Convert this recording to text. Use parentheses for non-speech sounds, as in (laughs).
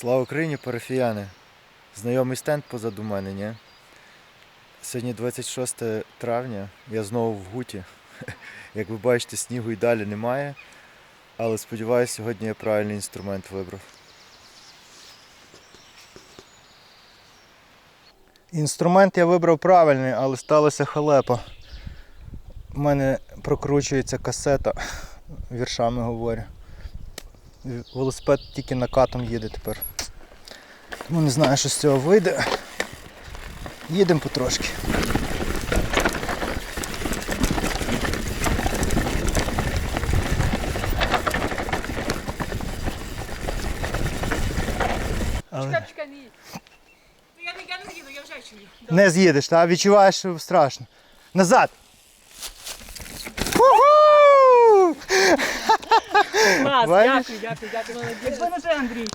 Слава Україні, парафіяни! Знайомий стенд позаду мене, ні? Сьогодні 26 травня, я знову в Гуті. (laughs) Як ви бачите, снігу і далі немає. Але сподіваюся, сьогодні я правильний інструмент вибрав. Інструмент я вибрав правильний, але сталося халепа. У мене прокручується касета, віршами говорю. Велосипед тільки накатом їде тепер. Тому не знаю, що з цього вийде. Їдемо потрошки. Але. Ну, Я не, я не їду, я вже не з'їдеш, та відчуваєш, що страшно. Назад! Клас, Бачиш? дякую, дякую, дякую. молодець. Якби Андрій.